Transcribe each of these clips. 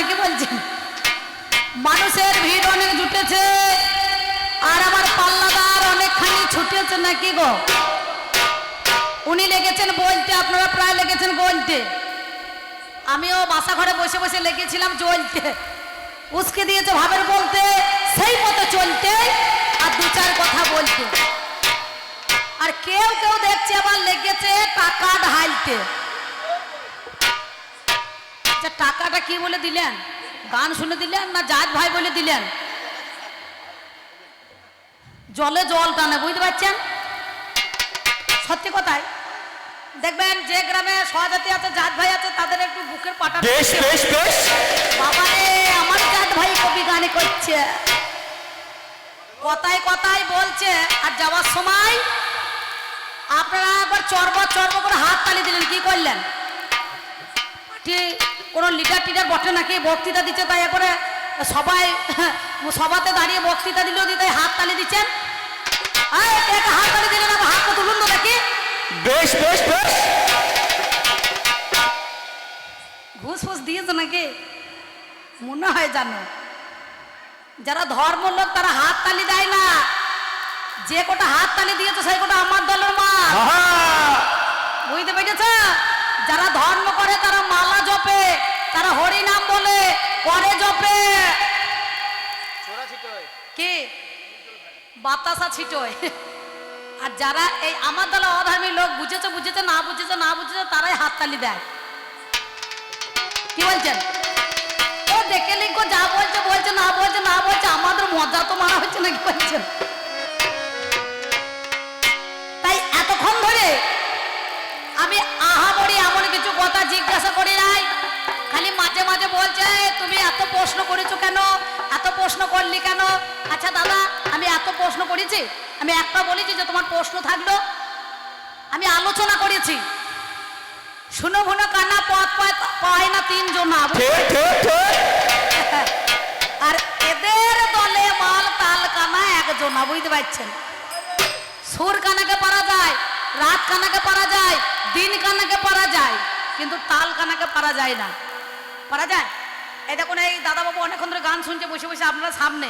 নাকি বলছেন মানুষের ভিড় অনেক জুটেছে, আর আমার পাল্লাদার অনেকখানি ছুটেছে নাকি গো? উনি লেগেছেন বলতে আপনারা প্রায় লেগেছেন বলতে আমিও বাসা ঘরে বসে বসে লেগেছিলাম চলতে। উস্কে দিয়েছে ভাবের বলতে, সেই মতো চলতে, আর দু চার কথা বলতে। আর কেউ কেউ দেখছে আবার লেগেছে টাকা ঢালতে। আচ্ছা টাকাটা কি বলে দিলেন? গান শুনে দিলেন না জাজ ভাই বলে দিলেন? জলে জল টানে বুঝতে পারছেন? সত্যি কথাই। দেখবেন যে গ্রামে সহজাতি আছে জাত ভাই আছে তাদের একটু বুকের পাটা বেশ বেশ বেশ। বাবারে আমার জাত ভাই কবি গানে করছে। কথায় কথায় বলছে আর যাওয়ার সময় আপনারা একবার চর্ব চর্ব করে হাত তালি দিলেন কি করলেন? ঠিক। কোনো লিডার টিডার বটে নাকি বক্তৃতা দিচ্ছে? তাই করে সবাই সভাতে দাঁড়িয়ে বক্তৃতা দিলেও দিতে হাত তালি দিচ্ছেন। হাত তালি দিলেন আবার হাতটা তুলুন তো দেখি। বেশ বেশ বেশ। ঘুষ ফুস দিয়েছে নাকি? মনে হয় জানো। যারা ধর্ম লোক তারা হাত তালি দেয় না। যে কোটা হাত তালি দিয়েছে সেই কোটা আমার দলের মা বুঝতে পেরেছ? যারা ধর্ম করে তারা মালা জপে তারা হরি নাম বলে করে জপে। কি? বাতাসা ছিটোয়। আর যারা এই আমার দলে অধর্মী লোক বুঝেছে বুঝেছে না বুঝেছে না বুঝেছে তারাই হাততালি দেয়। কি বলছেন? ও দেখে লিখো যা বলছে বলছে না বলছে না বলছে আমাদের মজা তো মারা হচ্ছে নাকি বলছেন? কথা জিজ্ঞাসা করি নাই। খালি মাঝে মাঝে বলছে তুমি এত প্রশ্ন করেছ কেন? এত প্রশ্ন করলি কেন? আচ্ছা দাদা আমি এত প্রশ্ন করেছি। আমি একটা বলেছি যে তোমার প্রশ্ন থাকল। আমি আলোচনা করেছি। শুনো ভুনো কানা পথ পায় না তিনজন আর এদের দলে মাল তাল কানা একজন বুঝতে পারছেন? সুর কানাকে পারা যায় রাত কানাকে পারা যায় দিন কানাকে পারা যায়। কিন্তু তাল কানাকে পারা যায় না। পারা যায়? এই দেখুন এই দাদাবাবু অনেকক্ষণ ধরে গান শুনছে বসে বসে আপনার সামনে।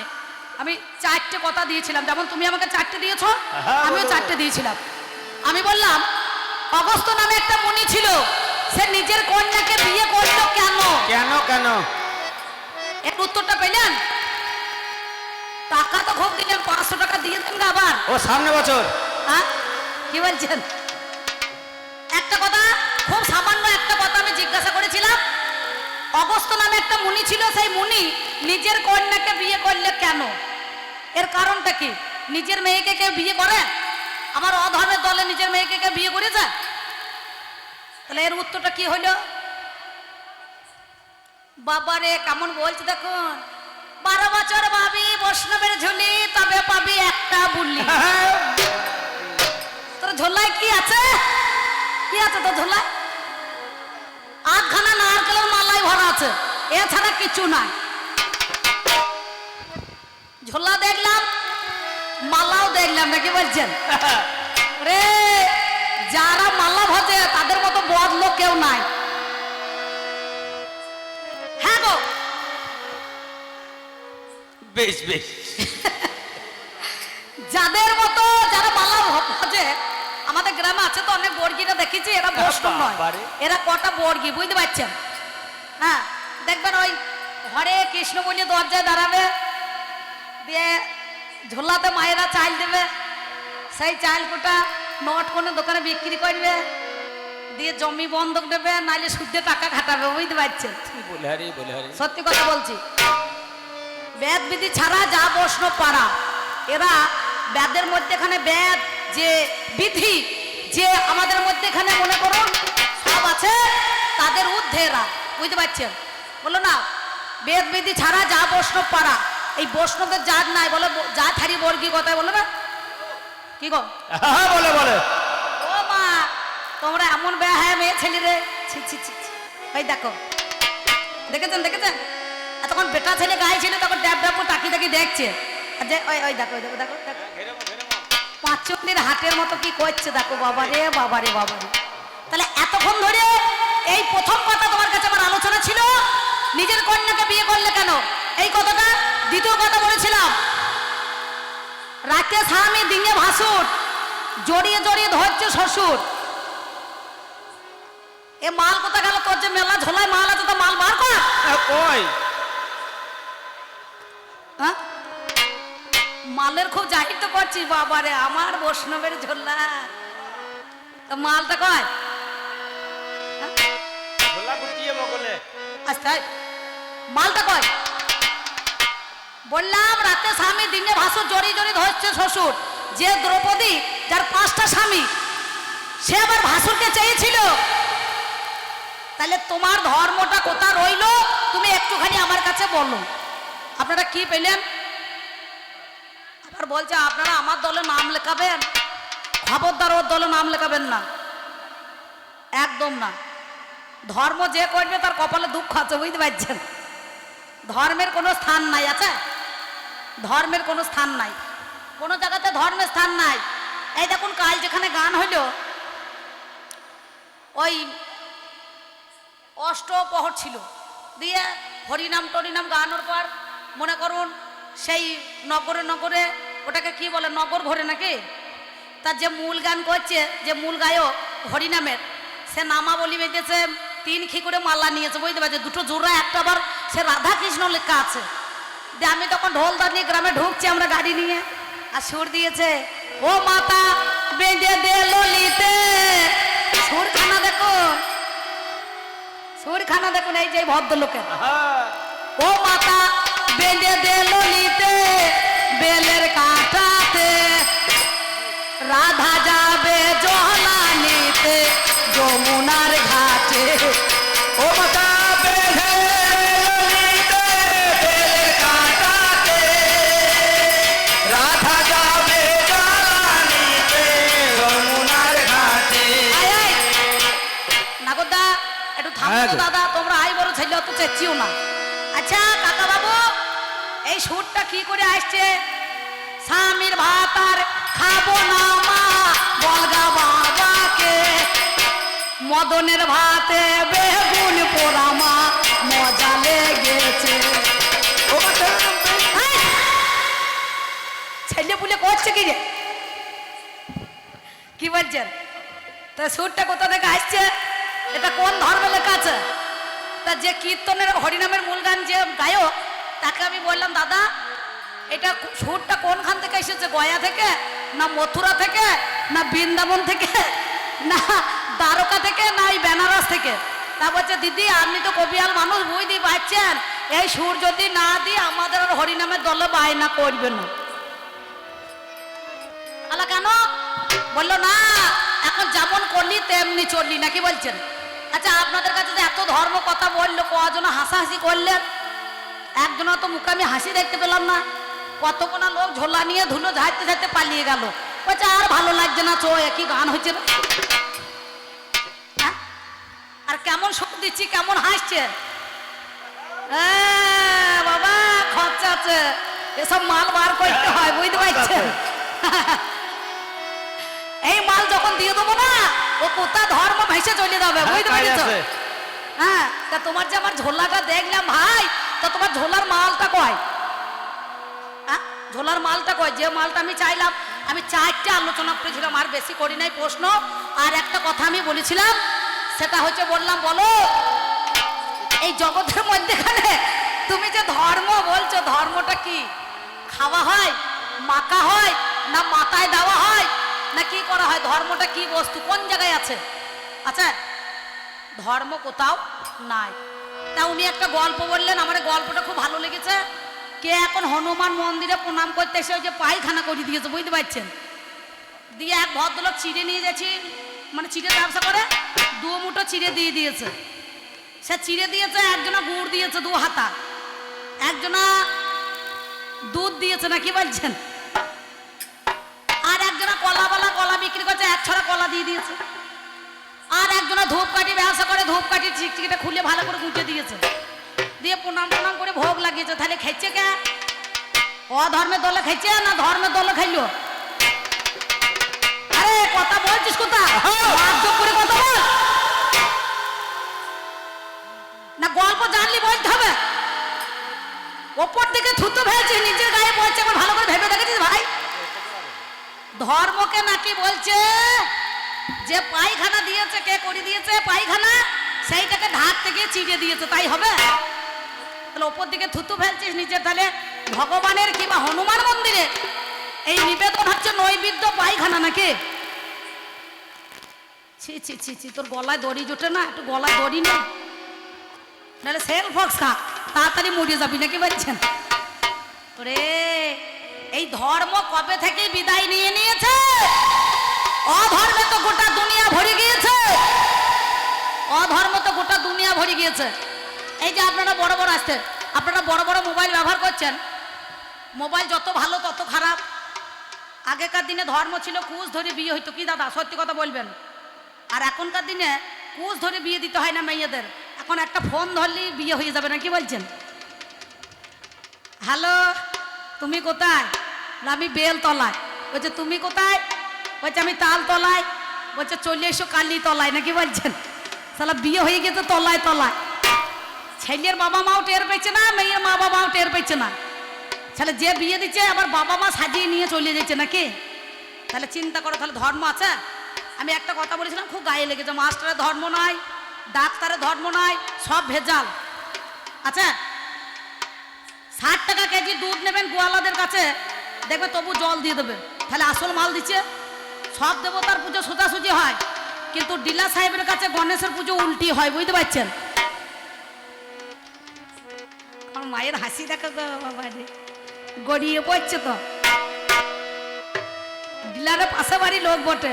আমি চারটে কথা দিয়েছিলাম। যেমন তুমি আমাকে চারটে দিয়েছ হ্যাঁ, আমিও চারটে দিয়েছিলাম। আমি বললাম অগস্ত নামে একটা মুনি ছিল সে নিজের কন্যাকে বিয়ে করল কেন? কেন কেন? এর উত্তরটা পেলেন? টাকা তো খুব দিলেন পাঁচশো টাকা দিয়ে দেন না আবার। ও সামনে বছর। হ্যাঁ? কি বলছেন? একটা কথা খুব অগস্ত নামে একটা মুনি ছিল, সেই মুনি নিজের কন্যাকে বিয়ে করলে কেন? এর কারণটা কি? নিজের মেয়েকে কেউ বিয়ে করে? আমার অধর্মের দলে নিজের মেয়েকে কেউ বিয়ে করেছে? তাহলে এর উত্তরটা কি হলো বাবারে, কেমন বলছে দেখুন। বারো বছর ভাবি, বৈষ্ণবের ঝুলি, তবে পাবি একটা বুলি। তোর ঝোলায় কি আছে? কি আছে তোর ঝোলায়? আধখানা নারকেলের মালাই ভরা আছে। এছাড়া কিছু নাই। ঝোলা দেখলাম মালাও দেখলাম নাকি বলছেন? রে যারা মালা ভজে তাদের মতো বদ লোক কেউ নাই। হ্যাঁ গো। বেশ বেশ। যাদের মতো যারা মালা ভজে আমাদের গ্রামে আছে তো অনেক বর্গিরা দেখেছি এরা বৈষ্ণব নয়। এরা কটা বর্গি বুঝতে পারছেন? হ্যাঁ দেখবেন ওই ঘরে কৃষ্ণ বলে দরজায় দাঁড়াবে দিয়ে ঝোলাতে মায়েরা চাল দেবে সেই চাল কোটা নট কোনো দোকানে বিক্রি করবে দিয়ে জমি বন্ধক দেবে নাইলে সুদে টাকা খাটাবে বুঝতে পারছেন? সত্যি কথা বলছি। বেদ বিধি ছাড়া যা বৈষ্ণব পাড়া এরা বেদের মধ্যেখানে বেদ যে বিধি যে আমাদের মধ্যেখানে মনে করুন সব আছে তাদের ঊর্ধ্বে এরা। বুঝতে পারছেন? বলো না বেদ বিধি ছাড়া যা বৈষ্ণব পারা এই বৈষ্ণবের জাত নাই বলো যা থারি বর্গী কথায় বলো না? কি গো? হ্যাঁ বলে বলে। ও মা তোমরা এমন বেয়া হ্যাঁ মেয়ে ছেলে রে। ছি ছি ছি। এই দেখো দেখেছেন দেখেছেন? আর তখন বেটা ছেলে গায়ে ছিল তখন ড্যাব ড্যাব করে তাকিয়ে তাকিয়ে দেখছে। আর যে ওই ওই দেখো দেখো দেখো দেখো। পাঁচচন্ডির হাটের মতো কি করছে দেখো বাবা রে বাবা রে বাবা রে তাহলে এতক্ষণ ধরে এই প্রথম কথা তোমার কাছে আমার আলোচনা ছিল? নিজের কন্যাকে বিয়ে করলে কেন? এই কথাটা দ্বিতীয় কথা বলেছিলাম। রাতে স্বামী দিনে ভাসুর জড়িয়ে জড়িয়ে ধরছে শ্বশুর। এ মাল কোথা গেল তোর যে মেলা ঝোলায় মাল আছে তো মাল বার কর। কই? মালের খুব জাহির তো করছিস বাবারে আমার বৈষ্ণবের ঝোলা। তো মালটা কয়? বললাম, রাতে স্বামী দিনে ভাসুর জড়িয়ে জড়িয়ে ধরছে শ্বশুর। যে দ্রৌপদী, যার পাঁচটা স্বামী, সে আবার ভাসুরকে চেয়েছিল। তাহলে তোমার ধর্মটা কোথা রইল? তুমি একটুখানি আমার কাছে বলো। আপনারা কি পেলেন? আবার বলছে, আপনারা আমার দলে নাম লেখাবেন? খবরদার ওর দলে নাম লেখাবেন না। একদম না। ধর্ম যে করবে, তার কপালে দুঃখ আছে, বুঝতে পারছেন? ধর্মের কোনো স্থান নাই, আছে? ধর্মের কোনো স্থান নাই। কোনো জায়গাতে ধর্মের স্থান নাই। এই দেখুন, কাল যেখানে গান হইল, ওই অষ্টপহর ছিল। দিয়ে হরিনাম টরিনাম গানোর পর, মনে করুন, সেই নগরে নগরে, ওটাকে কি বলে, নগর ঘরে নাকি? তার যে মূল গান করছে, যে মূল গায়ক হরিনামের, সে নামা বলি বেঁধেছে তিন খি করে মালা নিয়েছে বুঝতে পারছে দুটো জোড়া একটা আবার সে রাধা কৃষ্ণ লেখা আছে। দিয়ে আমি তখন ঢোল দাঁড়িয়ে গ্রামে ঢুকছি আমরা গাড়ি নিয়ে। আর সুর দিয়েছে ও মাতা বেঁধে দে ললিতে। সুরখানা দেখুন সুরখানা দেখুন এই যে ভদ্রলোকের। হ্যাঁ। ও মাতা বেঁধে দে ললিতে বেলের কাঁটাতে। রাধা যাবে জলানিতে যমুনার ঘাটে অত চেঁচিও না। আচ্ছা কাকা বাবু এই সুরটা কি করে আসছে? স্বামীর ভাত আর খাব না মা, বলগা বাবাকে। মদনের ভাতে বেগুন পোড়া মা, মজা লেগেছে। হাই! ছেলে পুলে করছে কি রে? কি বলছেন? তা সুরটা কোথা থেকে আসছে? এটা কোন ধর্মে লেখা আছে? তা যে কীর্তনের হরিনামের মূল গান যে গায়ক, তাকে আমি বললাম, দাদা, এটা সুরটা কোনখান থেকে এসেছে? গয়া থেকে? না মথুরা থেকে? না বৃন্দাবন থেকে? না দ্বারকা থেকে? না এই বেনারস থেকে? তা বলছে, দিদি, আপনি তো কবিয়াল মানুষ বুঝতে পারছেন। এই সুর যদি না দিই, আমাদের আর হরিনামের দলে বায়না করবে না। আলা কেন? বলল, না, এখন যেমন করলি, তেমনি চললি। নাকি বলছেন? আচ্ছা আপনাদের কাছে যে এত ধর্ম কথা বলল কজন হাসাহাসি করলেন? একজনের তো মুখে আমি হাসি দেখতে পেলাম না। কতগুনা লোক ঝোলা নিয়ে ধুলো ঝাড়তে ঝাড়তে পালিয়ে গেল। বলছে আর ভালো লাগছে না চো একই গান হচ্ছে না হ্যাঁ? আর কেমন সুখ দিচ্ছি কেমন হাসছে? হ্যাঁ, বাবা খরচা আছে। এসব মাল বার করতে হয় বুঝতে পারছেন? এই মাল যখন দিয়ে দেবো না ও কোথা ধর্ম ভেসে চলে যাবে বুঝতে কাজ পারছ? হ্যাঁ তা তোমার যে আমার ঝোলাটা দেখলাম ভাই তা তোমার ঝোলার মালটা কয়? হ্যাঁ ঝোলার মালটা কয়? যে মালটা আমি চাইলাম আমি চারটে আলোচনা করেছিলাম আর বেশি করি নাই প্রশ্ন। আর একটা কথা আমি বলেছিলাম সেটা হচ্ছে বললাম বলো এই জগতের মধ্যেখানে তুমি যে ধর্ম বলছো ধর্মটা কি? খাওয়া হয় মাখা হয় না মাথায় দেওয়া হয়? না কি করা হয়? ধর্মটা কি বস্তু? কোন জায়গায় আছে? আচ্ছা ধর্ম কোথাও নাই। তা উনি একটা গল্প বললেন, আমার গল্পটা খুব ভালো লেগেছে। কে এখন হনুমান মন্দিরে প্রণাম করতে এসে ওই যে পায়খানা করে দিয়েছে, বুঝতে পারছেন? দিয়ে এক ভদ্রলোক চিড়ে নিয়ে গেছি মানে চিড়ে ব্যবসা করে, দু মুঠো চিড়ে দিয়ে দিয়েছে। সে চিড়ে দিয়েছে, একজনা গুড় দিয়েছে দু হাতা। একজনা দুধ দিয়েছে, না কি বলছেন? দিয়ে দিয়েছে। আর একজনা ধূপকাঠি ব্যবসা করে ধূপকাঠি চিকচিকিটা খুলে ভালো করে গুঁজে দিয়েছে। দিয়ে প্রণাম প্রণাম করে ভোগ লাগিয়েছে। তাহলে খাইছে কে? অধর্মের দলে খাইছে না ধর্মের দলে খাইলো আরে, কথা বলছিস কোথা করে কথা বল। না, গল্প জানলি বলতে হবে। ওপর দিকে থুতু ফেলছে, নিজের গায়ে পড়ছে একবার ভালো করে ভেবে দেখেছিস ভাই? ধর্মকে নাকি বলছে যে পায়খানা দিয়েছে, কে করে দিয়েছে? পায়খানা? সেইটাকে ঢাক থেকে চিড়ে দিয়েছে, তাই হবে? তাহলে ওপর দিকে থুতু ফেলছিস নিচে তাহলে ভগবানের কিংবা হনুমান মন্দিরে? এই নিবেদন হচ্ছে নৈবেদ্য পায়খানা নাকি? ছি ছি ছি ছি, তোর গলায় দড়ি জোটে না, একটু গলায় দড়ি না। নাহলে সেল ফক্স খা, তাড়াতাড়ি মরে যাবি নাকি বলছেন? ওরে, এই ধর্ম কবে থেকে বিদায় নিয়ে নিয়েছে? অধর্মে তো গোটা দুনিয়া ভরে গিয়েছে। অধর্ম তো গোটা দুনিয়া ভরে গিয়েছে। এই যে আপনারা বড় বড় আসতে, আপনারা বড় বড় মোবাইল ব্যবহার করছেন, মোবাইল যত ভালো তত খারাপ। আগেকার দিনে ধর্ম ছিল কুশ ধরে বিয়ে হইতো। কি দাদা, সত্যি কথা বলবেন? আর এখনকার দিনে কুশ ধরে বিয়ে দিতে হয় না মেয়েদের। এখন একটা ফোন ধরলেই বিয়ে হয়ে যাবে না, কি বলছেন? হ্যালো, তুমি কোথায়? আমি বেল তলায় বলছে, তুমি কোথায়? বলছে, আমি তাল তলায়। বলছে, চলে এসো কালি তলায়। নাকি বলছেন? সালা বিয়ে হয়ে গেছে তলায় তলায়। ছেলের বাবা মাও টের পেয়েছে না, মেয়ের মা বাবাও টের পেয়েছে না। ছেলে যে বিয়ে দিচ্ছে, আবার বাবা মা সাজিয়ে নিয়ে চলে যাচ্ছে নাকি? তাহলে চিন্তা করো, তাহলে ধর্ম আছে? আমি একটা কথা বলেছিলাম, খুব গায়ে লেগেছে। মাস্টারের ধর্ম নয়, ডাক্তারের ধর্ম নয়, সব ভেজাল। আচ্ছা ষাট টাকা কেজি দুধ নেবেন গোয়ালাদের কাছে, দেখবে তবু জল দিয়ে দেবে। তাহলে আসল মাল দিচ্ছে? সব দেবতার পুজো সোজাসুজি হয়, কিন্তু ডিলা সাহেবের কাছে গণেশের পুজো উল্টি হয়, বুঝতে পারছেন? আমার মায়ের হাসি দেখা গড়িয়ে পড়ছে তো। ডিলারের পাশে বাড়ি লোক বটে।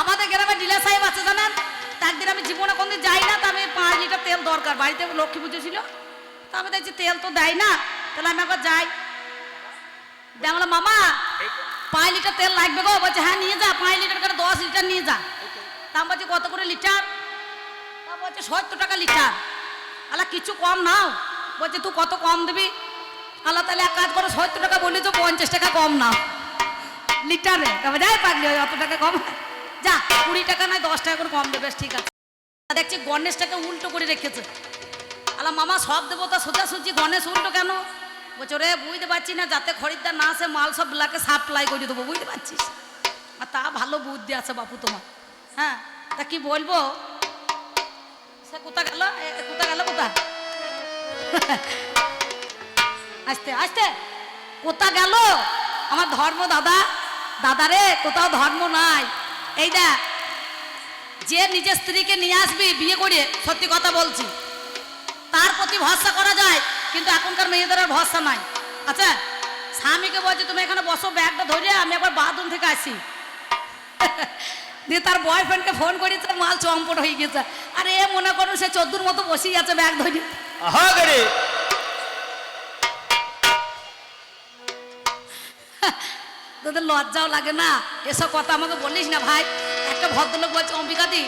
আমাদের গ্রামে ডিলার সাহেব আছে জানেন? তা একদিন আমি জীবনে কোনদিন যাই না, তা আমি পাঁচ লিটার তেল দরকার। বাড়িতে লক্ষ্মী পুজো ছিল। তা আমি দেখছি তেল তো দেয় না। তাহলে আমি একবার যাই। দিয়ে বললাম, মামা পাঁচ লিটার তেল লাগবে গো। বলছে হ্যাঁ নিয়ে যা পাঁচ লিটার করে দশ লিটার নিয়ে যা। আমি বলছি কত করে লিটার? তা বলছে সত্তর টাকা লিটার। আলা কিছু কম নাও। বলছে তুই কত কম দিবি? আল্লাহ তাহলে এক কাজ করো সত্তর টাকা বললি তো পঞ্চাশ টাকা কম নাও। লিটারে। তবে যাই পাগলি অত টাকা কম? যা কুড়ি টাকা নয় দশ টাকা করে কম দেবে ঠিক আছে। দেখছি গণেশটাকে উল্টো করে রেখেছে। আলা মামা সব দেবো তা সোজা গণেশ উল্টো কেন? বলছে রে বুঝতে পারছি না, যাতে খরিদ্দার না আসে, মাল সব ব্লাকে সাপ্লাই করে দেবো, বুঝতে পারছিস? আর তা ভালো বুদ্ধি আছে বাপু তোমার হ্যাঁ তা কি বলব? সে কোথা গেল কোথা গেল কোথা আসতে আসতে, কোথা গেল? আমার ধর্ম দাদা দাদা রে, কোথাও ধর্ম নাই। এই দেখ, যে নিজের স্ত্রীকে নিয়ে আসবি বিয়ে করে, সত্যি কথা বলছি, তার প্রতি ভরসা করা যায় কিন্তু এখনকার মেয়েদের আর ভরসা নাই। আচ্ছা স্বামীকে বলছে তুমি এখানে বসো ব্যাগটা ধরে আমি একবার বাথরুম থেকে আসি। দিয়ে তার বয়ফ্রেন্ডকে ফোন করি তার মাল চম্পট হয়ে গেছে। আর এ মনে করুন সে চোদ্দুর মতো বসেই আছে ব্যাগ ধরে। তোদের লজ্জাও লাগে না? এসব কথা আমাকে বলিস না ভাই। একটা ভদ্রলোক বলছে অম্বিকাদি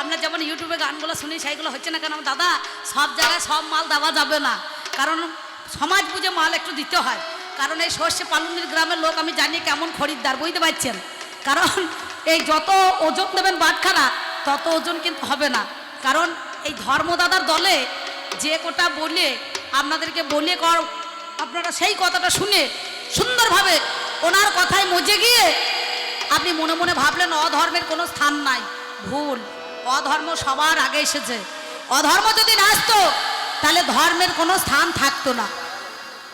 আমরা যেমন ইউটিউবে গানগুলো শুনি সেইগুলো হচ্ছে না কেন? দাদা সব জায়গায় সব মাল দেওয়া যাবে না। কারণ সমাজ বুঝে মাল একটু দিতে হয়। কারণ এই সর্ষে পালুনির গ্রামের লোক আমি জানি কেমন খরিদ্দার, বুঝতে পারছেন? কারণ এই যত ওজন দেবেন বাটখারা, তত ওজন কিন্তু হবে না। কারণ এই ধর্মদাদার দলে যে কোটা বলে আপনাদেরকে বলে কর, আপনারা সেই কথাটা শুনে সুন্দরভাবে ওনার কথায় মজে গিয়ে আপনি মনে মনে ভাবলেন, অধর্মের কোনো স্থান নাই। ভুল। অধর্ম সবার আগে এসেছে। অধর্ম যদি না আসতো তাহলে ধর্মের কোনো স্থান থাকতো না।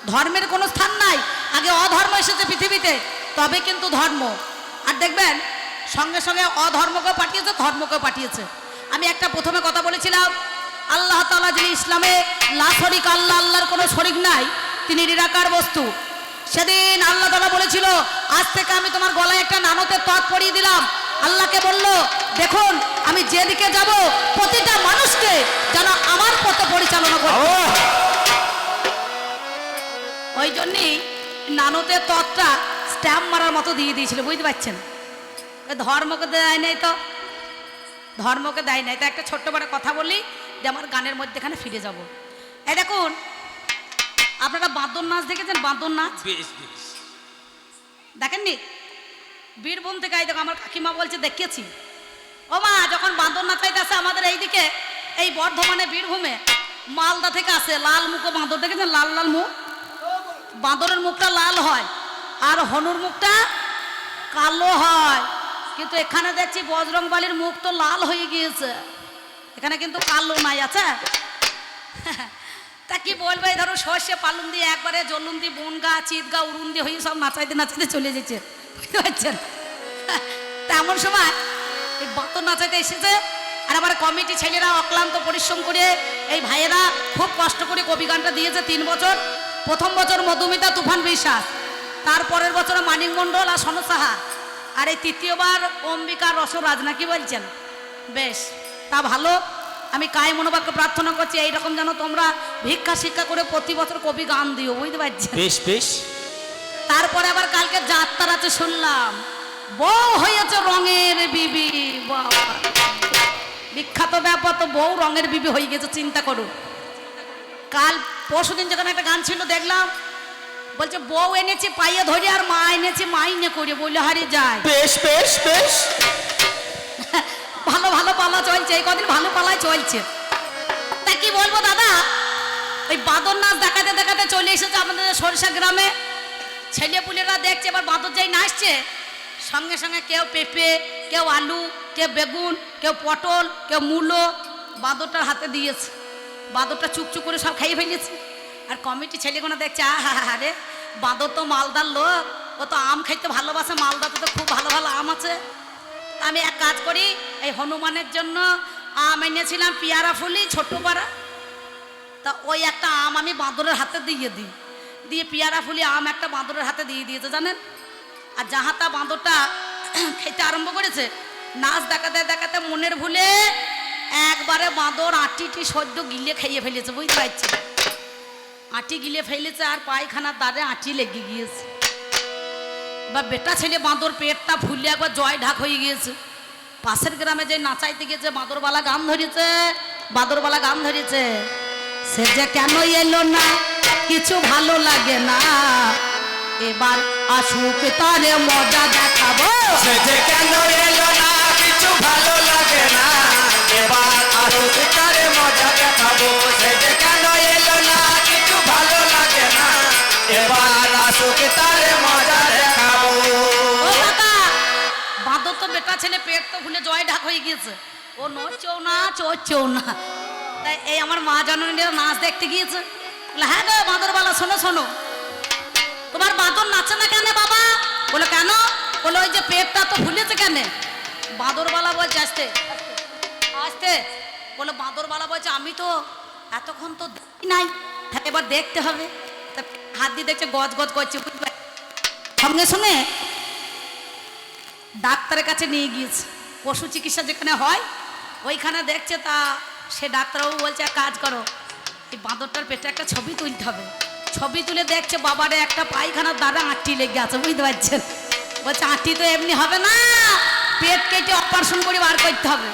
ধর্মের কোনো স্থান নাই। আগে অধর্ম এসেছে পৃথিবীতে, তবে কিন্তু ধর্ম। আর দেখবেন, সঙ্গে সঙ্গে অধর্মকেও পাঠিয়েছে, ধর্মকেও পাঠিয়েছে। আমি একটা প্রথমে কথা বলেছিলাম, আল্লাহ তালা যিনি ইসলামে লা শরিক আল্লাহ, আল্লাহর কোনো শরিক নাই, তিনি নিরাকার বস্তু। সেদিন আল্লাহ তালা বলেছিল, আজ থেকে আমি তোমার গলায় একটা নানতের তৎ পরিয়ে দিলাম। আল্লাহকে বলল দেখুন আমি যেদিকে যাব প্রতিটা মানুষকে যেন আমার পথে পরিচালনা আহা ওই জন্যই নানতের তত্ত্বটা স্ট্যাম্প মারার মতো দিয়ে দিয়েছিল বুঝতে পারছেন? ধর্মকে দেয় নাই তো। ধর্মকে দেয় নাই। তো একটা ছোট্ট বড় কথা বলি যে আমার গানের মধ্যেখানে ফিরে যাব। এই দেখুন আপনারা বাঁদর নাচ দেখেছেন বাঁদর নাচ দেখেননি? বীরভূম থেকে এই দেখো আমার কাকিমা বলছে, দেখেছি। ও মা, যখন বাঁদর নাচাইতে আসে আমাদের এইদিকে, এই বর্ধমানে বীরভূমে, মালদা থেকে আসে লাল মুখো বাঁদর। দেখেছেন লাল লাল মুখ? বাঁদরের মুখটা লাল হয় আর হনুর মুখটা কালো হয়। কিন্তু এখানে দেখছি বজরংবালির মুখ তো লাল হয়ে গিয়েছে। এখানে কিন্তু কালো নাই, আছে? তা কি বলবে ধরো সর্ষে পালুন দিয়ে একবারে জলুন দিয়ে বনগা, চিতগা উড়ুন দিয়ে হয়ে সব নাচাইতে নাচাইতে চলে যেছে বুঝতে পারছেন? তেমন সময় এই বাতর নাচাইতে এসেছে, আর আমার কমিটি ছেলেরা অক্লান্ত পরিশ্রম করে এই ভাইয়েরা খুব কষ্ট করে কবি গানটা দিয়েছে তিন বছর। প্রথম বছর মধুমিতা, তুফান, বিশ্বাস। তারপরের বছর মানিক মণ্ডল আর সনদ সাহা। আর এই তৃতীয়বার অম্বিকা, রসরাজ না কি বলছেন? বেশ, তা ভালো। আমি কায় মনোবাক্য প্রার্থনা করছি, এইরকম যেন তোমরা ভিক্ষা শিক্ষা করে প্রতি বছর কবি গান দিও, বুঝতে পারছেন? বেশ বেশ। তারপরে আবার কালকে যাত্রার আছে শুনলাম। বউ হয়েছে রঙের বিবি বিখ্যাত ব্যাপার তো বউ রঙের বিবি হয়ে গেছে চিন্তা করুন কাল পরশুদিন যখন একটা গান ছিল দেখলাম। বলছে বউ এনেছি পাইয়ে ধরে আর মা এনেছে মাইনে করে। বললে হারিয়ে যায় বেশ বেশ বেশ। ভালো ভালো পালা চলছে এই কদিন ভালো পালাই চলছে। তা কি বলব দাদা? ওই বাদর নাচ দেখাতে দেখাতে চলে এসেছে আমাদের সরিষা গ্রামে। ছেলেপুলেরা দেখছে, এবার বাদর যেই নাচছে সঙ্গে সঙ্গে কেউ পেঁপে, কেউ আলু, কেউ বেগুন, কেউ পটল, কেউ মূলো, বাদরটার হাতে দিয়েছে। বাদরটা চুপচুপ করে সব খাইয়ে ফেলেছে। আর কমিটি ছেলেগুলো দেখছে, আহা, হা রে, বাদর তো মালদার লোক। ও তো আম খাইতে ভালোবাসে, মালদাতে তো খুব ভালো ভালো আম আছে। আমি এক কাজ করি, এই হনুমানের জন্য আম এনেছিলাম, পিয়ারা ফুলি, ছোট্ট পাড়া। তা ওই একটা আম আমি বাঁদরের হাতে দিয়ে দিই। দিয়ে পিয়ারা ফুলি আম একটা বাঁদরের হাতে দিয়ে দিয়েছে, জানেন? আর যাহাতা বাঁদরটা খেতে আরম্ভ করেছে, নাচ দেখাতে দেখাতে মনের ভুলে একবারে বাঁদর আটিটি সদ্য গিলে খাইয়ে ফেলেছে, বুঝতে পারছি আটি গিলে ফেলেছে আর পায়খানার দ্বারে আটি লেগে গিয়েছে। বা বেটা ছেলে বাঁদর পেটটা ফুলে একবার জয় ঢাক হয়ে গিয়েছে। পাশের গ্রামে যে নাচাইতে গিয়েছে, বাঁদরবালা গান ধরেছে, বাঁদরবালা গান ধরেছে। সে যে কেন এলো না? কিছু ভালো লাগে না। এবার আসুক তারে মজা দেখাবো। সে যে কেন এলো না কিছু ভালো লাগে না। এবার আসুক তারে মজা দেখাবো। সে যে কেন এলো না কিছু ভালো লাগে না। এবার আসুক তারে মজা দেখাবো। ও দাদা তো বেটা ছেলে পেট তো ফুলে জয় ঢাক হয়ে গিয়েছে। ও নড়ছেও না চড়ছেও না। তাই এই আমার মা জননীরা নাচ দেখতে গিয়েছে। বলে হ্যাঁ গো বাঁদরবালা শোনো শোনো। তোমার বাঁদর নাচে না কেন বাবা? বলে, কেন? বলে, ওই যে পেটটা তো ফুলেছে কেন? বাঁদরবালা বলছে, আসতে আসতে। বলে বাঁদরবালা বলছে, আমি তো এতক্ষণ তো নাই। এবার দেখতে হবে। তা হাত দিয়ে দেখছে, গজ গজ করছে সঙ্গে সঙ্গে ডাক্তারের কাছে নিয়ে গিয়েছে। পশু চিকিৎসা যেখানে হয়, ওইখানে দেখছে তা, সে ডাক্তারবাবু বলছে কাজ করো এই বাঁদরটার পেটে একটা ছবি তুলতে হবে। ছবি তুলে দেখছে বাবারে একটা পায়খানার দ্বারা আঁটি লেগে আছে, বুঝতে পারছেন? বলছে আঁটি তো এমনি হবে না, পেট কেটে অপারেশন করে বার করতে হবে।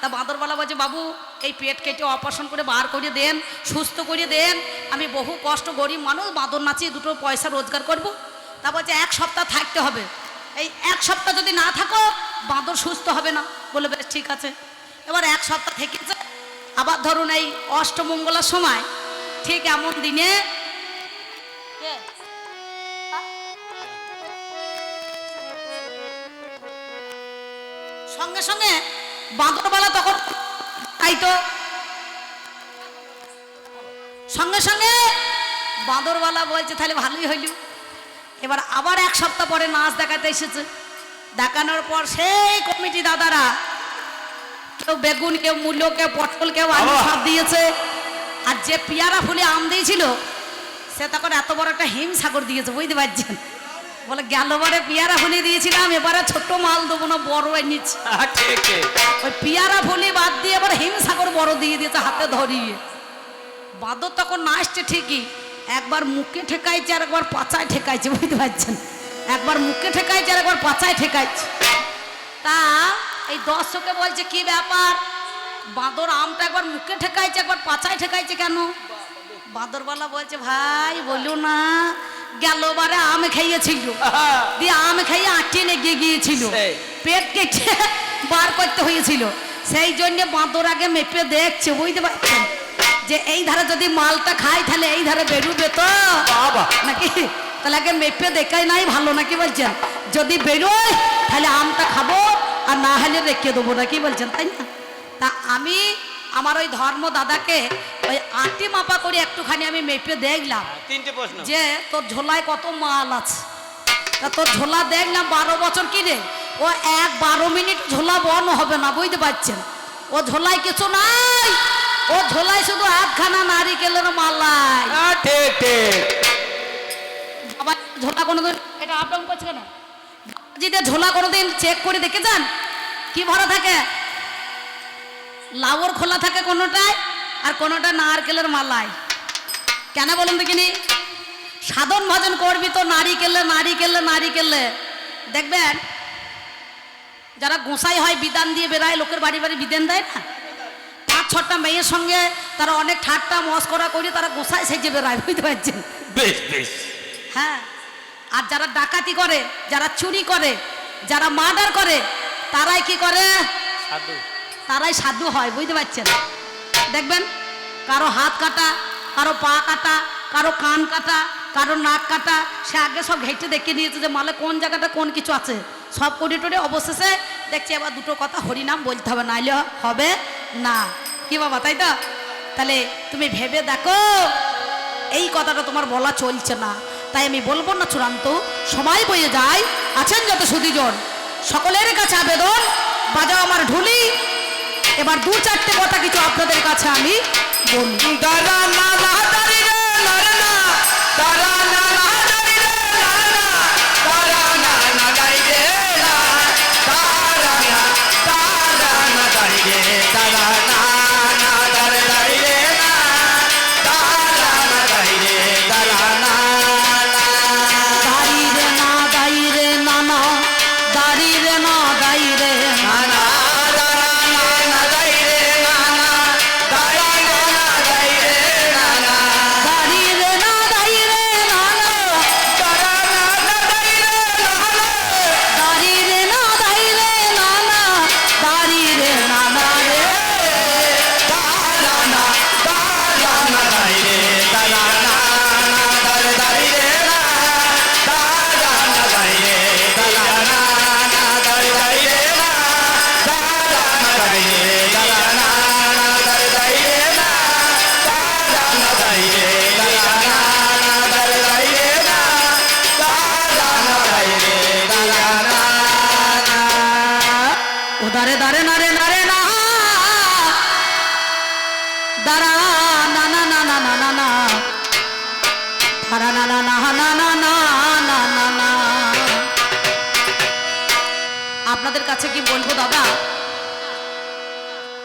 তা বাঁদরবালা বলছে, বাবু, এই পেট কেটে অপারেশন করে বার করে দেন, সুস্থ করে দেন। আমি বহু কষ্ট, গরিব মানুষ, বাঁদর নাচিয়ে দুটো পয়সা রোজগার করব। তা বলছে, এক সপ্তাহ থাকতে হবে। এই এক সপ্তাহ যদি না থাকো, বাঁদর সুস্থ হবে না। বলে বেশ, ঠিক আছে। এবার এক সপ্তাহ থেকেছে আবার ধরুন এই অষ্টমঙ্গলার সময় ঠিক এমন দিনে? সঙ্গে সঙ্গে বাঁদরবালা তখন তাই তো সঙ্গে সঙ্গে বাঁদরবালা বলছে তাহলে ভালোই হইল। এবার আবার এক সপ্তাহ পরে নাচ দেখাতে এসেছে। দেখানোর পর সেই কমিটি দাদারা কেউ বেগুন কেউ মূল্য কেউ পটল কেউ আলু সব দিয়েছে। আর যে পেয়ারা ফুলে আম দিয়েছিল সে তখন এত বড় একটা হিম সাগর দিয়েছে বুঝতে পারছেন? বলে গেলবারে পেয়ারা ফুলে দিয়েছিলাম এবারে ছোট্ট মাল দেবো না বড় নিচ্ছে। ওই পিয়ারা ফুলি বাদ দিয়ে এবার হিমসাগর বড় দিয়ে দিয়েছে হাতে ধরিয়ে। বাদর তখন না আসছে ঠিকই একবার মুখে ঠেকাইছে আর একবার পাচায় ঠেকাইছে বুঝতে পারছেন? একবার মুখে ঠেকাইছে আর একবার পাচায় ঠেকাইছে। তা এই দর্শকে বলছে কি ব্যাপার? বাঁদর আমটা একবার মুখে ঠেকাইছে একবার পাচায় ঠেকাইছে কেন? বাঁদরবালা বলছে ভাই বলো না গেলবারে আম খাইয়েছিল দিয়ে আম খাইয়ে আটকে লেগে গিয়েছিল। পেট কেটে বার করতে হয়েছিল। সেই জন্য বাঁদর আগে মেপে দেখছে বুঝতে পারছেন? যে এই ধারে যদি মালটা খাই তাহলে এই ধারে বেরোবে তো? নাকি? তাহলে আগে মেপে দেখাই নাই ভালো নাকি বলছেন? যদি বেরোয় তাহলে আমটা খাব। আর না হলে রেখে দেবো নাকি বলছেন তাই না? তা আমি আমার ওই ধর্ম দাদাকে ওই আটি মাপা করে একটুখানি আমি মেপে দেখলাম তিনটে প্রশ্ন। যে তোর ঝোলায় কত মাল আছে? তা তোর ঝোলা দেখলাম বারো বছর কিনে ও এক বারো মিনিট ঝোলা বন হবে না বুঝতে পারছেন? ও ঝোলায় কিছু নাই। ও ঝোলায় শুধু আধখানা নারিকেলের মালাই। হ্যাঁ, বাবা ঝোলা কোনোদিন এটা আপ ডাউন করছে কেন? যদি ঝোলা কোনোদিন চেক করে দেখে যান। কি ভরা থাকে? লাউর খোলা থাকে কোনোটায় আর কোনোটা নারকেলের মালায়। কেন বলুন দেখিনি? সাধন ভজন করবি তো নারিকেলে নারিকেলে নারিকেলে। দেখবেন যারা গোসাই হয় বিধান দিয়ে বেড়ায় লোকের বাড়ি বাড়ি বিধান দেয় না? পাঁচ ছটা মেয়ের সঙ্গে তারা অনেক ঠাট্টা মস্করা করে তারা গোসাই সেজে বেড়ায় বুঝতে পারছেন? বেশ বেশ। হ্যাঁ। আর যারা ডাকাতি করে যারা চুরি করে যারা মার্ডার করে তারাই কি করে? তারাই সাধু হয় বুঝতে পারছেন? দেখবেন কারও হাত কাটা কারও পা কাটা কারও কান কাটা কারও নাক কাটা সে আগে সব ঘেটে দেখে নিয়েছে যে মালে কোন জায়গাটা কোন কিছু আছে। সব করে টরে অবশেষে দেখছি এবার দুটো কথা হরিনাম বলতে হবে নাইলে হবে না। কি বাবা তাই তো? তাহলে তুমি ভেবে দেখো এই কথাটা তোমার বলা চলছে না। তাই আমি বলব না চূড়ান্ত। সময় বয়ে যায়, আছেন যত সুদীজন। সকলের কাছে আবেদন, বাজাও আমার ঢুলি। এবার দু চারটে কথা কিছু আপনাদের কাছে আমি বলি। দাদা না দাদা দারে দারে না রে না দারা না না না না না না না না না না না না না না না না আপনাদের কাছে কি বলব দাদা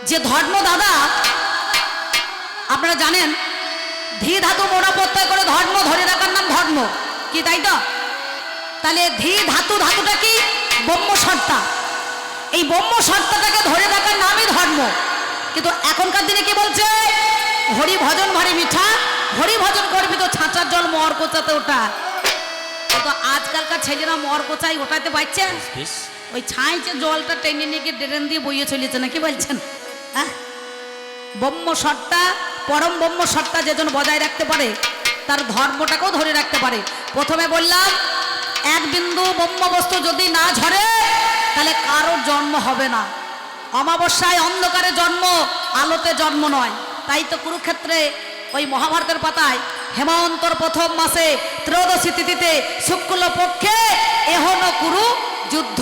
যে ধর্ম দাদা আপনারা জানেন ধী ধাতু মোড়া প্রত্যয় করে ধর্ম ধরে রাখার নাম ধর্ম কি তাই তো তাহলে ধী ধাতু ধাতুটা কি ব্রহ্ম সত্তা এই ব্রহ্ম সত্তাটাকে ধরে রাখার নামই ধর্ম। কিন্তু এখনকার দিনে কি বলছে? হরি ভজন ভারী মিঠা হরি ভজন করবি তো ছাঁচার জল মর কোচাতে ওটা। তো আজকালকার ছেলেরা মর কোচাই ওটাতে পারছে ওই ছাইছে জলটা টেনে নিয়ে গিয়ে ড্রেন দিয়ে বইয়ে চলেছে না কি বলছেন? হ্যাঁ? ব্রহ্ম সত্তা পরম ব্রহ্ম সত্তা যেজন বজায় রাখতে পারে তার ধর্মটাকেও ধরে রাখতে পারে। প্রথমে বললাম এক বিন্দু ব্রহ্ম বস্তু যদি না ঝরে তাহলে কারোর জন্ম হবে না। অমাবস্যায় অন্ধকারে জন্ম, আলোতে জন্ম নয়। তাই তো কুরুক্ষেত্রে ওই মহাভারতের পাতায় হেমন্তর প্রথম মাসে ত্রয়োদশী তিথিতে শুক্ল পক্ষে এহন কুরু যুদ্ধ।